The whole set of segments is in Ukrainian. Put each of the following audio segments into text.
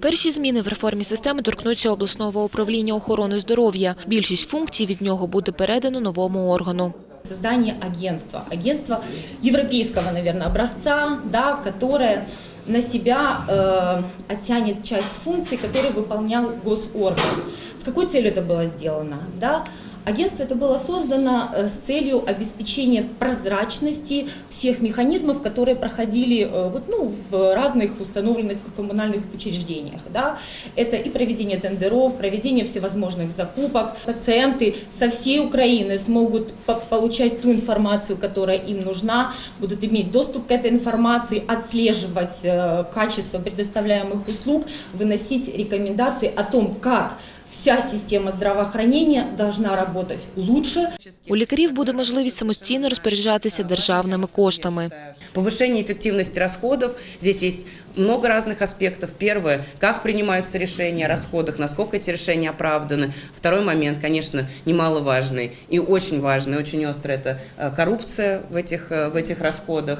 Перші зміни в реформі системи торкнуться обласного управління охорони здоров'я. Більшість функцій від нього буде передано новому органу. Создание агентства. Агентство европейского, наверное, образца, да, которое на себя э, оттянет часть функций, которые выполнял госорган. С какой целью это было сделано? Да? Агентство это было создано э, с целью обеспечения прозрачности всех механизмов, которые проходили э, вот, ну, в разных установленных коммунальных учреждениях. Да? Это и проведение тендеров, проведение всевозможных закупок. Пациенты со всей Украины смогут по- получать ту информацию, которая им нужна, будут иметь доступ к этой информации, отслеживать э, качество предоставляемых услуг, выносить рекомендации о том, как вся система здравоохранения должна работать лучше, У лікарів буде можливість самостійно розпоряджатися державними коштами. Повышение эффективности расходов. Здесь есть много разных аспектов. Первое, как принимаются решения о расходах, насколько эти решения оправданы. Второй момент, конечно, немаловажный и очень важный, очень острый, это э, коррупция в этих, э, в этих расходах.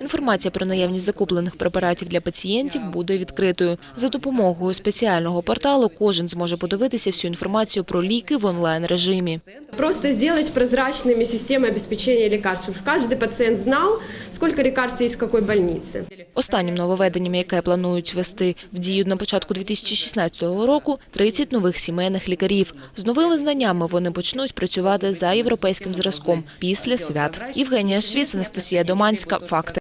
Інформація про наявність закуплених препаратів для пацієнтів буде відкритою. За допомогою спеціального порталу кожен зможе подивитися всю інформацію про ліки в онлайн режимі. Просто сделать прозрачными системы обеспечения лекарств, чтобы каждый пациент знал, сколько лекарств есть в какой больнице. Останнім нововведенням, яке планують ввести в дію на початку 2016 року, 30 нових сімейних лікарів. З новими знаннями вони почнуть працювати за європейським зразком після свят. Євгенія Швіц, Анастасія Доманська. Факти.